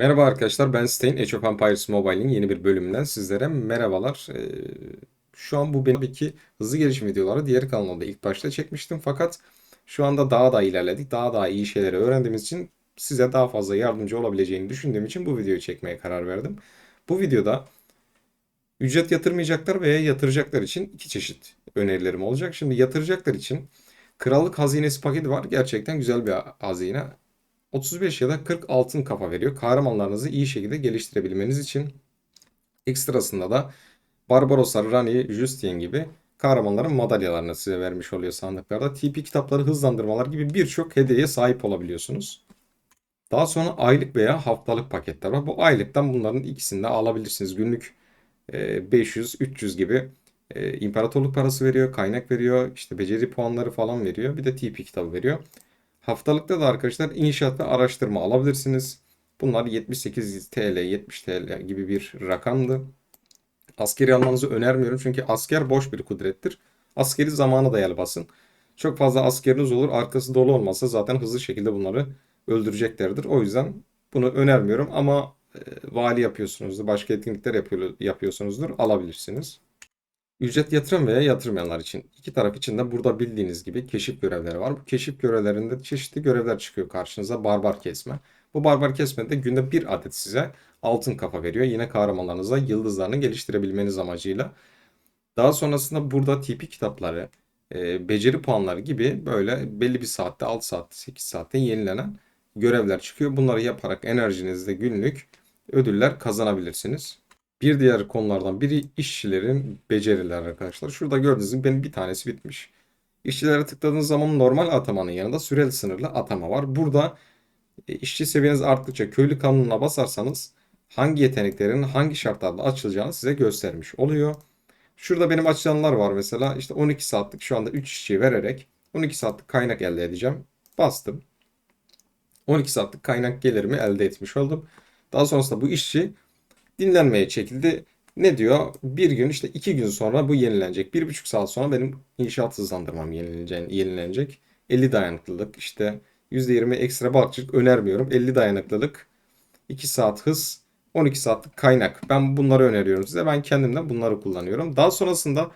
Merhaba arkadaşlar ben Stein. Age of Empires Mobile'in yeni bir bölümünden sizlere merhabalar. Ee, şu an bu benim tabii ki hızlı gelişim videoları diğer kanalda ilk başta çekmiştim. Fakat şu anda daha da ilerledik. Daha daha iyi şeyleri öğrendiğimiz için size daha fazla yardımcı olabileceğini düşündüğüm için bu videoyu çekmeye karar verdim. Bu videoda ücret yatırmayacaklar veya yatıracaklar için iki çeşit önerilerim olacak. Şimdi yatıracaklar için Krallık Hazinesi paketi var. Gerçekten güzel bir hazine. 35 ya da 40 altın kafa veriyor. Kahramanlarınızı iyi şekilde geliştirebilmeniz için. Ekstrasında da Barbaroslar, Rani, Justine gibi kahramanların madalyalarını size vermiş oluyor sandıklarda. TP kitapları, hızlandırmalar gibi birçok hediyeye sahip olabiliyorsunuz. Daha sonra aylık veya haftalık paketler var. Bu aylıktan bunların ikisini de alabilirsiniz. Günlük 500-300 gibi e, imparatorluk parası veriyor, kaynak veriyor, işte beceri puanları falan veriyor. Bir de TP kitabı veriyor. Haftalıkta da arkadaşlar inşaat ve araştırma alabilirsiniz. Bunlar 78 TL, 70 TL gibi bir rakamdı. Askeri almanızı önermiyorum çünkü asker boş bir kudrettir. Askeri zamana dayalı basın. Çok fazla askeriniz olur. Arkası dolu olmazsa zaten hızlı şekilde bunları öldüreceklerdir. O yüzden bunu önermiyorum ama e, vali yapıyorsunuzdur, başka etkinlikler yapıyor, yapıyorsunuzdur alabilirsiniz. Ücret yatıran veya yatırmayanlar için. iki taraf için de burada bildiğiniz gibi keşif görevleri var. Bu keşif görevlerinde çeşitli görevler çıkıyor karşınıza. Barbar kesme. Bu barbar kesme de günde bir adet size altın kafa veriyor. Yine kahramanlarınıza yıldızlarını geliştirebilmeniz amacıyla. Daha sonrasında burada TP kitapları, e, beceri puanları gibi böyle belli bir saatte, 6 saatte, 8 saatte yenilenen görevler çıkıyor. Bunları yaparak enerjinizde günlük ödüller kazanabilirsiniz. Bir diğer konulardan biri işçilerin becerileri arkadaşlar. Şurada gördüğünüz gibi benim bir tanesi bitmiş. İşçilere tıkladığınız zaman normal atamanın yanında süreli sınırlı atama var. Burada e, işçi seviyeniz arttıkça köylü kanununa basarsanız hangi yeteneklerin hangi şartlarda açılacağını size göstermiş oluyor. Şurada benim açılanlar var mesela. İşte 12 saatlik şu anda 3 işçi vererek 12 saatlik kaynak elde edeceğim. Bastım. 12 saatlik kaynak gelirimi elde etmiş oldum. Daha sonrasında bu işçi dinlenmeye çekildi. Ne diyor? Bir gün işte iki gün sonra bu yenilenecek. Bir buçuk saat sonra benim inşaat hızlandırmam yenilenecek. yenilenecek. 50 dayanıklılık işte %20 ekstra balıkçılık önermiyorum. 50 dayanıklılık 2 saat hız 12 saatlik kaynak. Ben bunları öneriyorum size. Ben kendimden bunları kullanıyorum. Daha sonrasında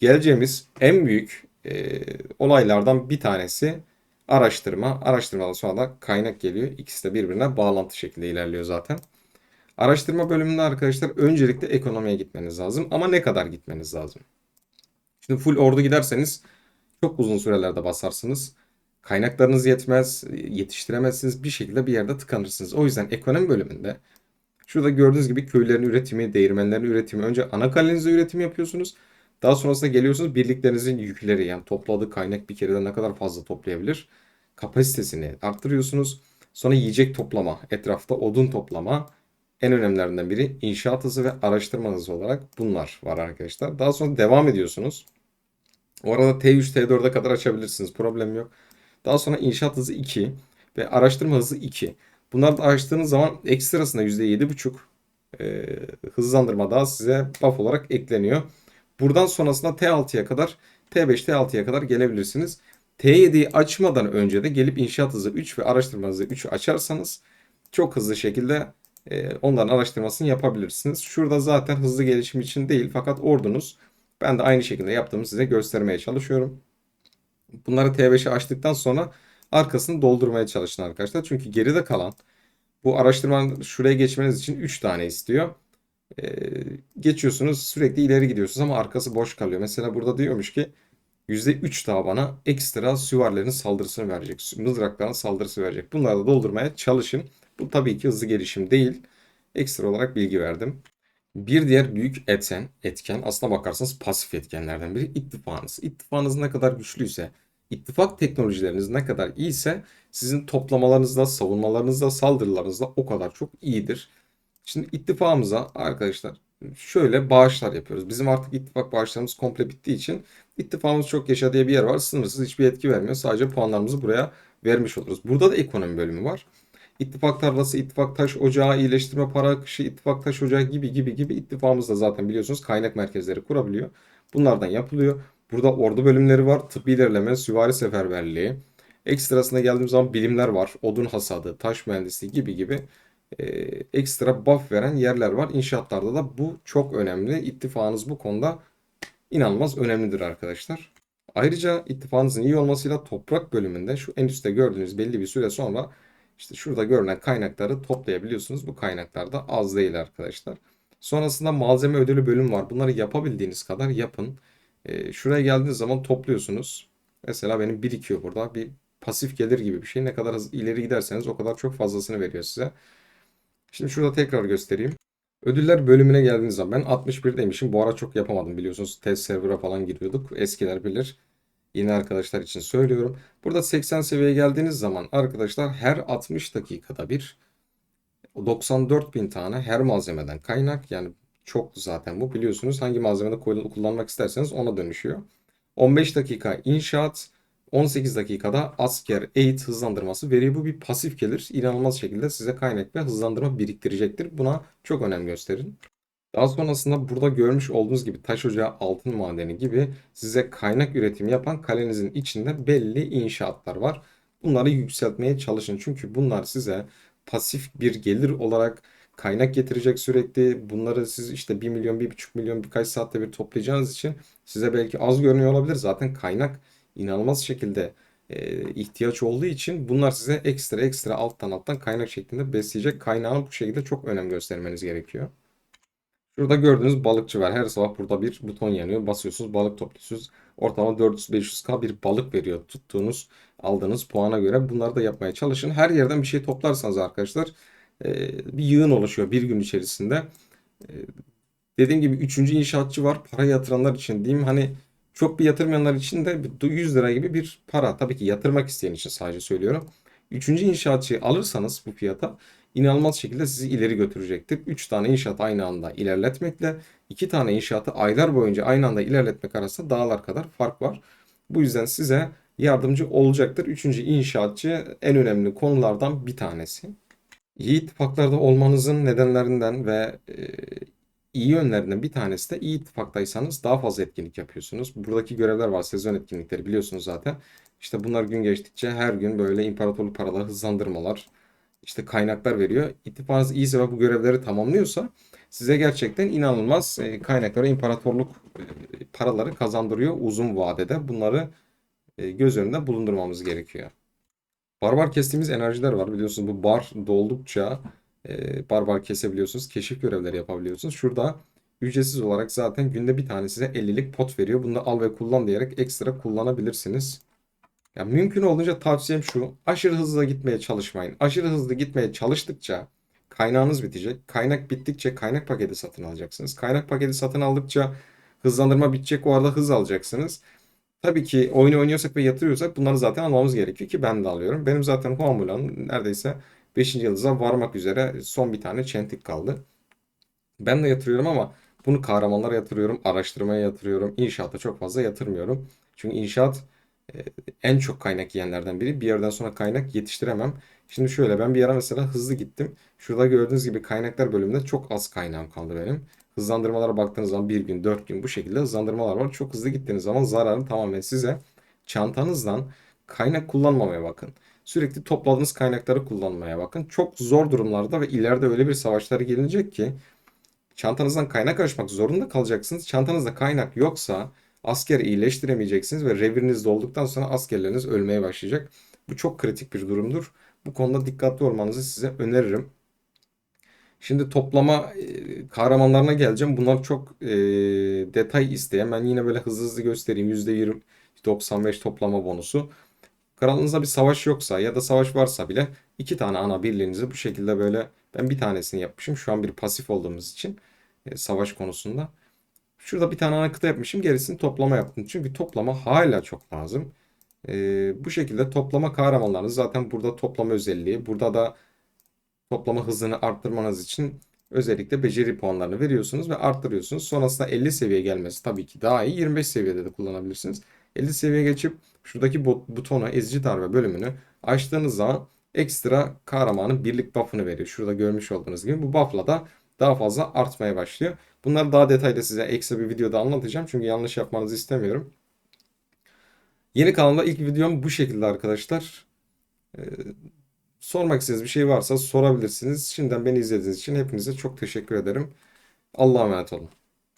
geleceğimiz en büyük e, olaylardan bir tanesi araştırma. Araştırmadan sonra da kaynak geliyor. İkisi de birbirine bağlantı şekilde ilerliyor zaten. Araştırma bölümünde arkadaşlar öncelikle ekonomiye gitmeniz lazım. Ama ne kadar gitmeniz lazım? Şimdi full ordu giderseniz çok uzun sürelerde basarsınız. Kaynaklarınız yetmez, yetiştiremezsiniz. Bir şekilde bir yerde tıkanırsınız. O yüzden ekonomi bölümünde şurada gördüğünüz gibi köylerin üretimi, değirmenlerin üretimi. Önce ana kalenizde üretim yapıyorsunuz. Daha sonrasında geliyorsunuz birliklerinizin yükleri yani topladığı kaynak bir kerede ne kadar fazla toplayabilir kapasitesini arttırıyorsunuz. Sonra yiyecek toplama, etrafta odun toplama, en önemlilerinden biri inşaat hızı ve araştırma hızı olarak bunlar var arkadaşlar. Daha sonra devam ediyorsunuz. O arada T3, T4'e kadar açabilirsiniz. Problem yok. Daha sonra inşaat hızı 2 ve araştırma hızı 2. Bunları da açtığınız zaman ekstrasına %7,5 e, hızlandırma daha size buff olarak ekleniyor. Buradan sonrasında T6'ya kadar T5, T6'ya kadar gelebilirsiniz. T7'yi açmadan önce de gelip inşaat hızı 3 ve araştırma hızı 3 açarsanız çok hızlı şekilde e, onların araştırmasını yapabilirsiniz. Şurada zaten hızlı gelişim için değil fakat ordunuz ben de aynı şekilde yaptığımı size göstermeye çalışıyorum. Bunları T5'e açtıktan sonra arkasını doldurmaya çalışın arkadaşlar. Çünkü geride kalan bu araştırmanın şuraya geçmeniz için 3 tane istiyor. Ee, geçiyorsunuz sürekli ileri gidiyorsunuz ama arkası boş kalıyor. Mesela burada diyormuş ki %3 daha bana ekstra süvarilerin saldırısını verecek. Mızrakların saldırısı verecek. Bunları da doldurmaya çalışın. Bu tabii ki hızlı gelişim değil. Ekstra olarak bilgi verdim. Bir diğer büyük etken, etken aslına bakarsanız pasif etkenlerden biri ittifakınız. İttifakınız ne kadar güçlüyse, ittifak teknolojileriniz ne kadar iyiyse sizin toplamalarınızda, savunmalarınızda, saldırılarınızda o kadar çok iyidir. Şimdi ittifakımıza arkadaşlar şöyle bağışlar yapıyoruz. Bizim artık ittifak bağışlarımız komple bittiği için ittifakımız çok yaşa diye bir yer var. Sınırsız hiçbir etki vermiyor. Sadece puanlarımızı buraya vermiş oluruz. Burada da ekonomi bölümü var. İttifak tarlası, ittifak taş ocağı, iyileştirme para akışı, ittifak taş ocağı gibi gibi gibi ittifakımız da zaten biliyorsunuz kaynak merkezleri kurabiliyor. Bunlardan yapılıyor. Burada ordu bölümleri var. Tıbbi ilerleme, süvari seferberliği. Ekstrasına geldiğim zaman bilimler var. Odun hasadı, taş mühendisliği gibi gibi e, ekstra buff veren yerler var. İnşaatlarda da bu çok önemli. İttifakınız bu konuda inanılmaz önemlidir arkadaşlar. Ayrıca ittifakınızın iyi olmasıyla toprak bölümünde şu en üstte gördüğünüz belli bir süre sonra işte şurada görünen kaynakları toplayabiliyorsunuz. Bu kaynaklar da az değil arkadaşlar. Sonrasında malzeme ödülü bölüm var. Bunları yapabildiğiniz kadar yapın. E, şuraya geldiğiniz zaman topluyorsunuz. Mesela benim birikiyor burada. Bir pasif gelir gibi bir şey. Ne kadar ileri giderseniz o kadar çok fazlasını veriyor size. Şimdi şurada tekrar göstereyim. Ödüller bölümüne geldiğiniz zaman ben 61 demişim. Bu ara çok yapamadım biliyorsunuz. Test server'a falan giriyorduk. Eskiler bilir. Yeni arkadaşlar için söylüyorum. Burada 80 seviyeye geldiğiniz zaman arkadaşlar her 60 dakikada bir 94 bin tane her malzemeden kaynak yani çok zaten bu biliyorsunuz hangi malzemede kullanmak isterseniz ona dönüşüyor. 15 dakika inşaat 18 dakikada asker eğit hızlandırması veriyor. Bu bir pasif gelir. İnanılmaz şekilde size kaynak ve hızlandırma biriktirecektir. Buna çok önem gösterin. Daha sonrasında burada görmüş olduğunuz gibi taş ocağı altın madeni gibi size kaynak üretimi yapan kalenizin içinde belli inşaatlar var. Bunları yükseltmeye çalışın. Çünkü bunlar size pasif bir gelir olarak kaynak getirecek sürekli. Bunları siz işte 1 milyon, 1,5 milyon birkaç saatte bir toplayacağınız için size belki az görünüyor olabilir. Zaten kaynak inanılmaz şekilde e, ihtiyaç olduğu için bunlar size ekstra ekstra alttan alttan kaynak şeklinde besleyecek. Kaynağını bu şekilde çok önem göstermeniz gerekiyor. Şurada gördüğünüz balıkçı var. Her sabah burada bir buton yanıyor. Basıyorsunuz balık topluyorsunuz. Ortalama 400-500k bir balık veriyor. Tuttuğunuz aldığınız puana göre bunları da yapmaya çalışın. Her yerden bir şey toplarsanız arkadaşlar bir yığın oluşuyor bir gün içerisinde. Dediğim gibi 3. inşaatçı var. Para yatıranlar için diyeyim. Hani çok bir yatırmayanlar için de 100 lira gibi bir para. Tabii ki yatırmak isteyen için sadece söylüyorum. Üçüncü inşaatçıyı alırsanız bu fiyata inanılmaz şekilde sizi ileri götürecektir. 3 tane inşaat aynı anda ilerletmekle 2 tane inşaatı aylar boyunca aynı anda ilerletmek arasında dağlar kadar fark var. Bu yüzden size yardımcı olacaktır. Üçüncü inşaatçı en önemli konulardan bir tanesi. İyi ittifaklarda olmanızın nedenlerinden ve e, iyi yönlerinden bir tanesi de iyi ittifaktaysanız daha fazla etkinlik yapıyorsunuz. Buradaki görevler var. Sezon etkinlikleri biliyorsunuz zaten. İşte bunlar gün geçtikçe her gün böyle imparatorluk paraları hızlandırmalar, işte kaynaklar veriyor. İttifakınız iyiyse ve bu görevleri tamamlıyorsa size gerçekten inanılmaz e, kaynaklara imparatorluk e, paraları kazandırıyor uzun vadede. Bunları e, göz önünde bulundurmamız gerekiyor. Barbar kestiğimiz enerjiler var. Biliyorsunuz bu bar doldukça barbar kesebiliyorsunuz. Keşif görevleri yapabiliyorsunuz. Şurada ücretsiz olarak zaten günde bir tane size 50'lik pot veriyor. Bunu da al ve kullan diyerek ekstra kullanabilirsiniz. Ya mümkün olunca tavsiyem şu. Aşırı hızlı gitmeye çalışmayın. Aşırı hızlı gitmeye çalıştıkça kaynağınız bitecek. Kaynak bittikçe kaynak paketi satın alacaksınız. Kaynak paketi satın aldıkça hızlandırma bitecek. O arada hız alacaksınız. Tabii ki oyunu oynuyorsak ve yatırıyorsak bunları zaten almamız gerekiyor ki ben de alıyorum. Benim zaten Huamulan neredeyse 5. yıldıza varmak üzere son bir tane çentik kaldı. Ben de yatırıyorum ama bunu kahramanlara yatırıyorum, araştırmaya yatırıyorum. İnşaata çok fazla yatırmıyorum. Çünkü inşaat en çok kaynak yiyenlerden biri. Bir yerden sonra kaynak yetiştiremem. Şimdi şöyle ben bir ara mesela hızlı gittim. Şurada gördüğünüz gibi kaynaklar bölümünde çok az kaynağım kaldı benim. Hızlandırmalara baktığınız zaman bir gün, dört gün bu şekilde hızlandırmalar var. Çok hızlı gittiğiniz zaman zararı tamamen size. Çantanızdan kaynak kullanmamaya bakın. Sürekli topladığınız kaynakları kullanmaya bakın. Çok zor durumlarda ve ileride öyle bir savaşlara gelinecek ki çantanızdan kaynak açmak zorunda kalacaksınız. Çantanızda kaynak yoksa asker iyileştiremeyeceksiniz ve reviriniz dolduktan sonra askerleriniz ölmeye başlayacak. Bu çok kritik bir durumdur. Bu konuda dikkatli olmanızı size öneririm. Şimdi toplama e, kahramanlarına geleceğim. Bunlar çok e, detay isteyen. Ben yine böyle hızlı hızlı göstereyim. %20 95 toplama bonusu. Kralınızda bir savaş yoksa ya da savaş varsa bile iki tane ana birliğinizi bu şekilde böyle ben bir tanesini yapmışım. Şu an bir pasif olduğumuz için e, savaş konusunda. Şurada bir tane ana kıta yapmışım. Gerisini toplama yaptım. Çünkü toplama hala çok lazım. E, bu şekilde toplama kahramanlarınız zaten burada toplama özelliği. Burada da toplama hızını arttırmanız için özellikle beceri puanlarını veriyorsunuz ve arttırıyorsunuz. Sonrasında 50 seviye gelmesi tabii ki daha iyi. 25 seviyede de kullanabilirsiniz. 50 seviye geçip şuradaki butona ezici darbe bölümünü açtığınız zaman ekstra kahramanın birlik buff'ını veriyor. Şurada görmüş olduğunuz gibi bu buff'la da daha fazla artmaya başlıyor. Bunları daha detaylı size ekstra bir videoda anlatacağım. Çünkü yanlış yapmanızı istemiyorum. Yeni kanalda ilk videom bu şekilde arkadaşlar. Ee, sormak istediğiniz bir şey varsa sorabilirsiniz. Şimdiden beni izlediğiniz için hepinize çok teşekkür ederim. Allah'a emanet olun.